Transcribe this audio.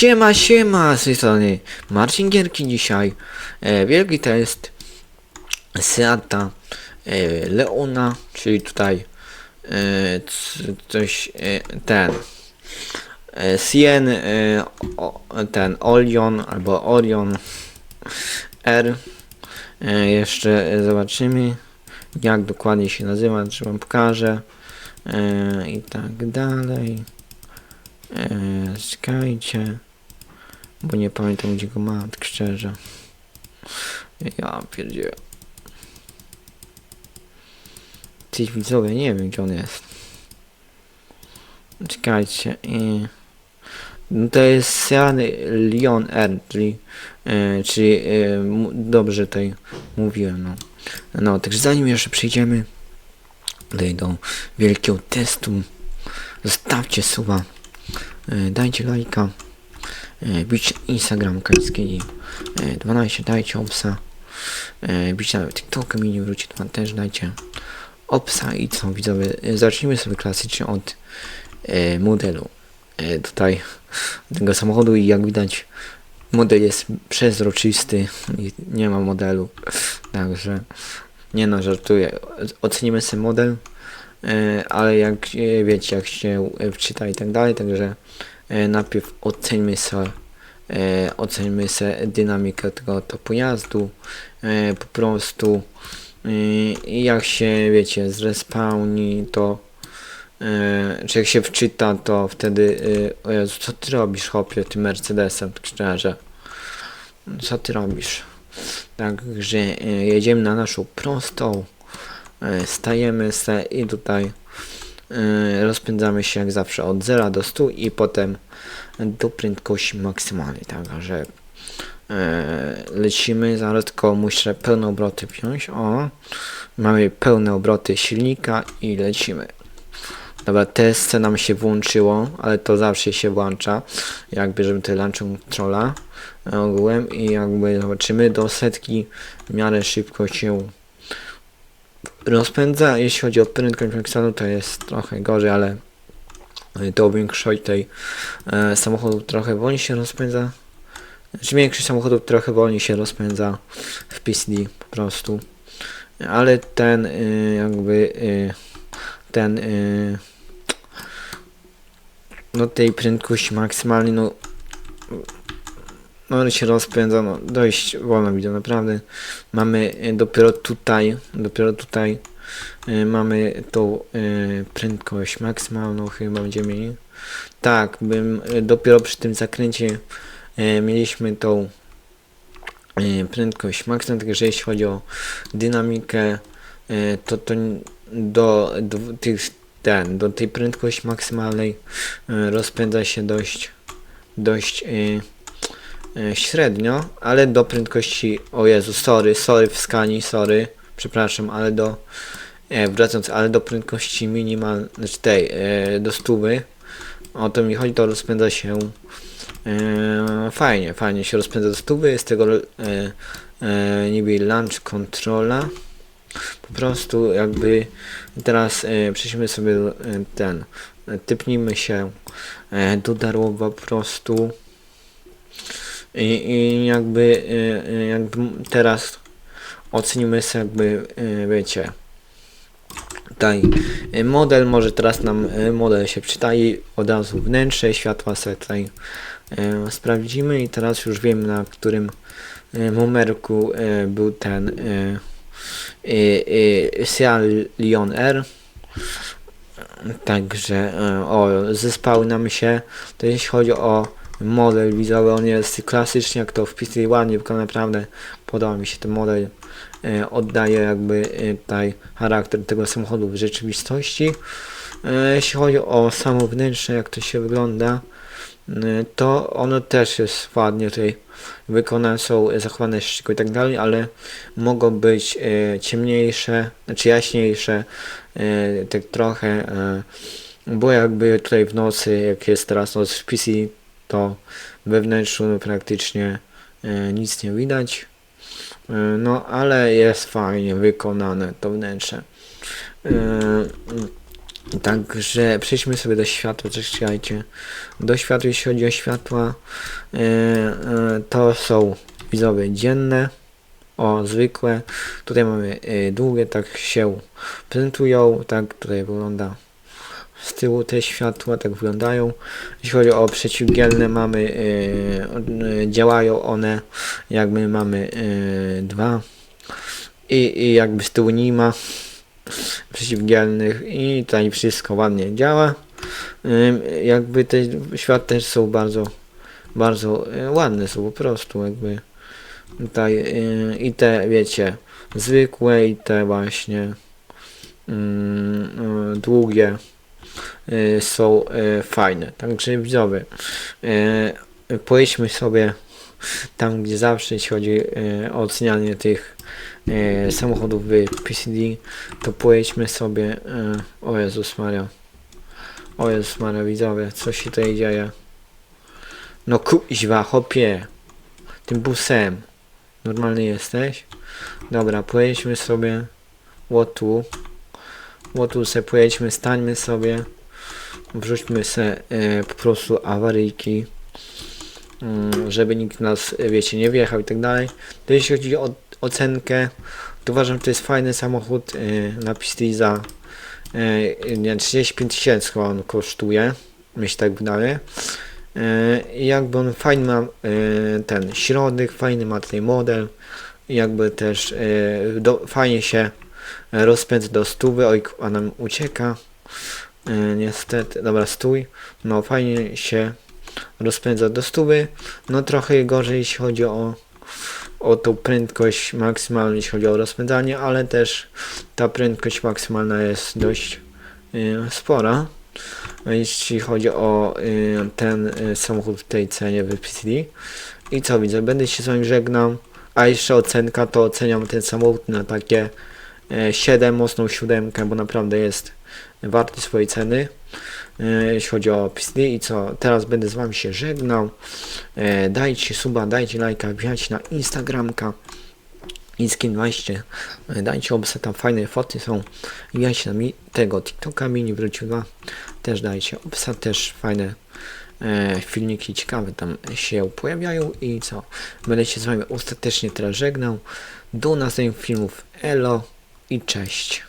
Siema, siema, z tej strony Marcin Gierki dzisiaj. E, wielki test Seata e, Leona, czyli tutaj e, coś, e, ten e, Sien, e, o, ten Olion albo Orion R. E, jeszcze e, zobaczymy jak dokładnie się nazywa, czy wam pokażę e, i tak dalej. Eee, czekajcie. Bo nie pamiętam gdzie go mam, tak szczerze. Ja pierdzielę. Ci widzowie, nie wiem gdzie on jest. Czekajcie. I... No to jest Sean Leon R, czyli, e, dobrze tutaj mówiłem, no. No, także zanim jeszcze przejdziemy tutaj do wielkiego testu, zostawcie suba, e, dajcie lajka, bić Instagram Kaliskiej e, 12, dajcie obsa, e, bić na TikToka mini wróci, to też dajcie obsa. I co widzowie, e, zacznijmy sobie klasycznie od e, modelu. E, tutaj tego samochodu i jak widać model jest przezroczysty nie ma modelu, także nie no, żartuję, ocenimy sobie model, e, ale jak e, wiecie, jak się e, wczyta i tak dalej, także e, najpierw oceńmy sobie e, oceńmy se dynamikę tego to pojazdu e, po prostu e, jak się wiecie zrespawni to e, czy jak się wczyta to wtedy e, o Jezu, co ty robisz chłopie tym Mercedesem szczerze? Co ty robisz? Także e, jedziemy na naszą prostą e, stajemy se i tutaj e, rozpędzamy się jak zawsze od 0 do 100 i potem do prędkości maksymalnej, także e, lecimy, zaraz tylko muszę pełne obroty wziąć, o, mamy pełne obroty silnika i lecimy. Dobra, TSC nam się włączyło, ale to zawsze się włącza, jak bierzemy te launch controla e, ogółem i jakby zobaczymy do setki w miarę szybko się rozpędza. Jeśli chodzi o prędkość maksymalną, to jest trochę gorzej, ale to większość tej e, samochodów trochę wolniej się rozpędza. Znaczy większość samochodów trochę wolniej się rozpędza w PCD po prostu. Ale ten y, jakby y, ten y, no tej prędkości maksymalnej no no ale się rozpędza no dość wolno widzę naprawdę. Mamy y, dopiero tutaj dopiero tutaj y, mamy tą y, prędkość maksymalną chyba będziemy mieli tak bym y, dopiero przy tym zakręcie y, mieliśmy tą y, prędkość maksymalną także jeśli chodzi o dynamikę y, to to do, do tych ten, do tej prędkości maksymalnej y, rozpędza się dość dość y, średnio, ale do prędkości o Jezu, sorry, sorry w skani, sorry, przepraszam, ale do e, wracając, ale do prędkości minimalnej, znaczy tej, e, do stówy, o to mi chodzi, to rozpędza się e, fajnie, fajnie się rozpędza do stówy, jest tego e, e, niby launch controla, po prostu jakby teraz e, przejdźmy sobie e, ten, e, typnijmy się e, do darłowa po prostu i, i jakby, e, e, jakby teraz ocenimy sobie jakby, wiecie, tutaj e, model, może teraz nam model się przydaje, od razu wnętrze, światła sobie tutaj sprawdzimy i teraz już wiemy na którym numerku był ten e, e, e, Seat Leon R. Także o, zespały nam się, to jeśli chodzi o model wizowy, on jest klasycznie, jak to wpisuje ładnie, tylko naprawdę podoba mi się ten model, e, oddaje jakby e, tutaj charakter tego samochodu w rzeczywistości. E, jeśli chodzi o samo wnętrze, jak to się wygląda, to ono też jest ładnie tutaj wykonane, są zachowane szczyko i tak dalej, ale mogą być ciemniejsze, znaczy jaśniejsze, tak trochę, bo jakby tutaj w nocy, jak jest teraz noc w PC, to we wnętrzu praktycznie e, nic nie widać. E, no, ale jest fajnie wykonane to wnętrze. E, Także przejdźmy sobie do światła, czekajcie. Do światła, jeśli chodzi o światła, to są widzowie dzienne, o zwykłe. Tutaj mamy długie, tak się prezentują, tak tutaj wygląda z tyłu te światła, tak wyglądają. Jeśli chodzi o przeciwdzielne, mamy, e, działają one, jakby mamy e, dwa i, i jakby z tyłu nie ma przeciwdzielnych i tutaj wszystko ładnie działa. Ym, Jakby te świat też są bardzo, bardzo ładne są po prostu jakby tutaj e, i te wiecie zwykłe i te właśnie mm, e, długie są e, fajne. Także widzowie e, pojedźmy sobie tam gdzie zawsze jeśli chodzi o ocenianie tych samochodów w PCD to pojedźmy sobie o Jezus Maria. O Jezus Maria widzowie co się tutaj dzieje? No kuźwa hopie tym busem. Normalny jesteś? Dobra pojedźmy sobie łotu łotu se pojedźmy stańmy sobie wrzućmy se e, po prostu awaryjki mm, żeby nikt nas, e, wiecie, nie wjechał i tak dalej. To jeśli chodzi o ocenkę, to uważam, że to jest fajny samochód yy, na PCD za yy, nie, 35 tysięcy on kosztuje, mi się tak wydaje. Jakby on fajny ma ten środek, fajny ma tutaj model, jakby też do, fajnie się rozpędza do stówy, oj, a nam ucieka. Yy, niestety, dobra, stój. No fajnie się rozpędza do stówy. No trochę gorzej jeśli chodzi o, o tą prędkość maksymalną, jeśli chodzi o rozpędzanie, ale też ta prędkość maksymalna jest dość y, spora. Jeśli chodzi o ten samochód w tej cenie w PCD. I co widzę, będę się z wami żegnał. A jeszcze ocenka, to oceniam ten samochód na takie e, 7, mocną siódemkę, bo naprawdę jest warty swojej ceny e, jeśli chodzi o PCD i co, teraz będę z wami się żegnał. E, dajcie suba, dajcie lajka, wbijajcie na Instagramka. Inskin20 e, dajcie obsa, tam fajne foty są. Wbijajcie na mi, tego TikToka mini wrócił dwa. Też dajcie obsa, też fajne e, filmiki ciekawe tam się pojawiają. I co, będę się z wami ostatecznie teraz żegnał. Do następnych filmów, elo i cześć